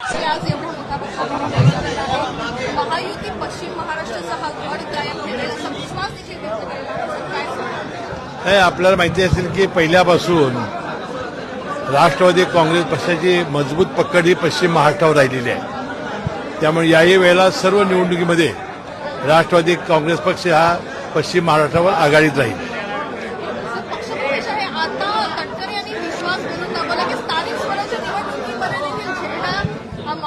आज एवढा मोठा महायुती पश्चिम महाराष्ट्राचा हा गड कायम ठेवेल असा विश्वास देखील व्यक्त केला काय नाही आपल्याला माहिती असेल की पहिल्यापासून राष्ट्रवादी काँग्रेस पक्षाची मजबूत पकड ही पश्चिम महाराष्ट्रावर राहिलेली आहे. त्यामुळे याही वेळेला सर्व निवडणुकीमध्ये राष्ट्रवादी काँग्रेस पक्ष हा पश्चिम महाराष्ट्रावर आघाडीत राहील असं पक्षप्रवेश आहे. आता तटकरे यांनी विश्वास बनवून दाखवला की स्थानिक स्वराज्य निवडणुकीमध्ये देखील झेंडा हा महायुतीचाच राहील राष्ट्रवादीची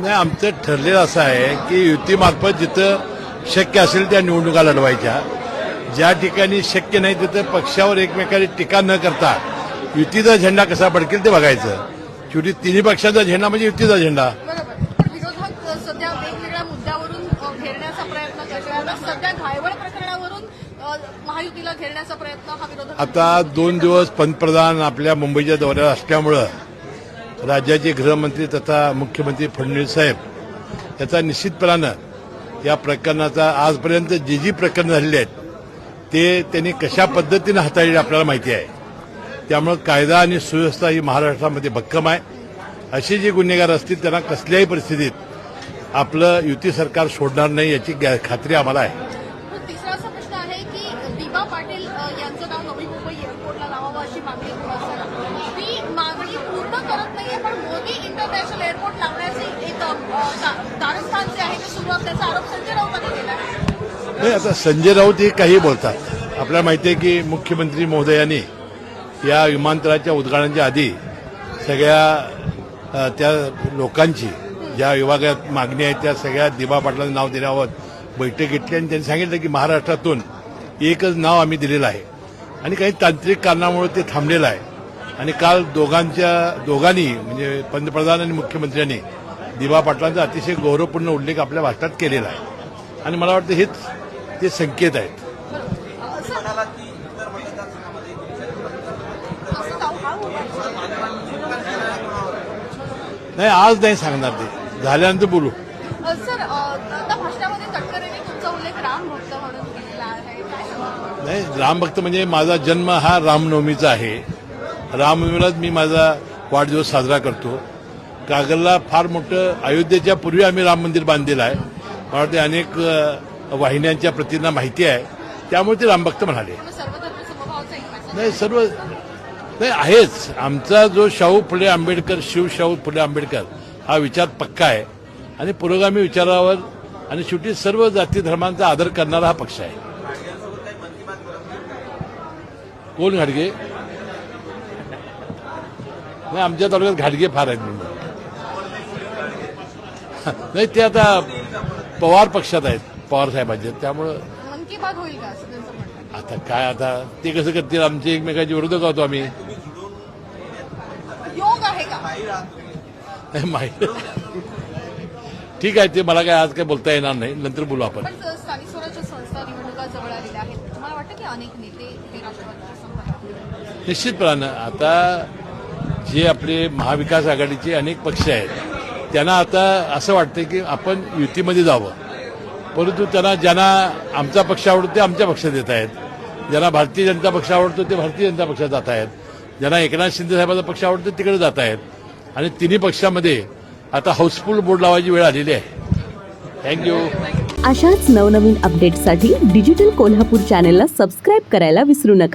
नाही. आमचं ठरलेलं असं आहे की युतीमार्फत जिथं शक्य असेल त्या निवडणुका लढवायच्या. ज्या ठिकाणी शक्य नाही तिथं पक्षावर एकमेकाची टीका न करता युतीचा झेंडा कसा भडकेल ते बघायचं. शेवटी तिन्ही पक्षाचा झेंडा म्हणजे युतीचा झेंडा. बरोबर. पण विरोधक अ, सध्या वेगवेगळ्या मुद्द्यावरून अ, घेरण्याचा प्रयत्न करतात आता सध्या घायवळ प्रकरणावरून अ, महायुतीला घेरण्याचा प्रयत्न हा विरोधक आता दोन दिवस पंतप्रधान आपल्या मुंबईच्या दौऱ्यावर असल्यामुळं राज्याचे गृहमंत्री तथा मुख्यमंत्री फडणवीस साहेब याचा निश्चितपणानं या प्रकरणाचा आजपर्यंत जी जी प्रकरणं झालेली आहेत ते त्यांनी कशा पद्धतीनं हाताळली आपल्याला माहिती आहे. त्यामुळं कायदा आणि सुव्यवस्था ही महाराष्ट्रामध्ये भक्कम आहे. असे जे गुन्हेगार असतील त्यांना कसल्याही परिस्थितीत आपलं युती सरकार सोडणार नाही याची गॅ- खात्री आम्हाला आहे पण तिसरा असा प्रश्न आहे की दिबा पाटील अ, यांचं नाव नवी मुंबई एअरपोर्टला लावावं अशी मागणी होत असताना ती मागणी पूर्ण करत नाहीये पण मोदी इंटरनॅशनल एअरपोर्ट लावण्याचे एक अ, दा- कारस्थान जे आहे ते सुरू असल्याचा आरोप संजय राऊतांनी केला आहे नाही आता संजय राऊत हे काही बोलतात. आपल्याला माहिती आहे की मुख्यमंत्री महोदयांनी या विमानतळाच्या उद्घाटनाच्या आधी सगळ्या त्या लोकांची ज्या विभागात मागणी आहे त्या सगळ्या दिबा पाटलांचं नाव देण्यावर बैठक घेतली आणि त्यांनी सांगितलं की महाराष्ट्रातून एकच नाव आम्ही दिलेलं आहे. आणि काही तांत्रिक कारणामुळे ते थांबलेलं आहे. आणि काल दोघांच्या दोघांनी म्हणजे पंतप्रधान आणि मुख्यमंत्र्यांनी दिबा पाटलांचा अतिशय गौरवपूर्ण उल्लेख आपल्या भाषणात केलेला आहे. आणि मला वाटतं हेच ते संकेत आहेत. नाही आज नाही सांगणार ते. झाल्यानंतर बोलू. सर अ, आता भाषणामध्ये तटकरेंनी तुमचा उल्लेख राम भक्त म्हणून केलेला आहे. नाही म्हणजे माझा जन्म हा रामनवमीचा आहे. रामनवमीलाच मी माझा वाढदिवस साजरा करतो. कागलला फार मोठं अयोध्येच्या पूर्वी आम्ही राम मंदिर बांधलेलं आहे. मला वाटते अनेक वाहिन्यांच्या प्रतींना माहिती आहे. त्यामुळे ते रामभक्त म्हणाले. नाही सर्व नाही आहेच. आमचा जो शाहू फुले आंबेडकर शिव शाहू फुले आंबेडकर हा विचार पक्का आहे. आणि पुरोगामी विचारावर आणि शेवटी सर्व जाती धर्मांचा आदर करणारा हा पक्ष आहे. कोण घाडगे? नाही आमच्या तालुक्यात घाडगे फार आहेत म्हणून. नाही ते आता पवार पक्षात आहेत पवार साहेबांचे त्यामुळं आता काय आता ते कसं करतील? आमचे एकमेकाचे विरोधक होतो आम्ही. योग आहे का? नाही, माहिती ठीक आहे ते मला काय आज काय बोलता येणार नाही. नंतर बोलू आपण. पण स- स्थानिक स्वराज्य संस्था निवडणुका जवळ आलेल्या आहेत. तुम्हाला वाटतं की अनेक नेते हे राष्ट्रवादीच्या संपर्कात निश्चितपणानं आता जे आपले महाविकास आघाडीचे अनेक पक्ष आहेत त्यांना आता असं वाटतं की आपण युतीमध्ये जावं. परंतु त्यांना ज्यांना आमचा पक्ष आवडतो ते आमच्या पक्षात येत आहेत. ज्यांना भारतीय जनता पक्ष आवडतो ते भारतीय जनता पक्षात जात आहेत. ज्यांना एकनाथ शिंदे साहेबांचा पक्ष आवडतो तिकडे जात आहेत. आणि तिन्ही पक्षामध्ये आता हाऊसफुल बोर्ड लावायची वेळ आलेली आहे. थँक्यू अशाच नवनवीन अपडेटसाठी डिजिटल कोल्हापूर चॅनेलला सबस्क्राईब करायला विसरू नका.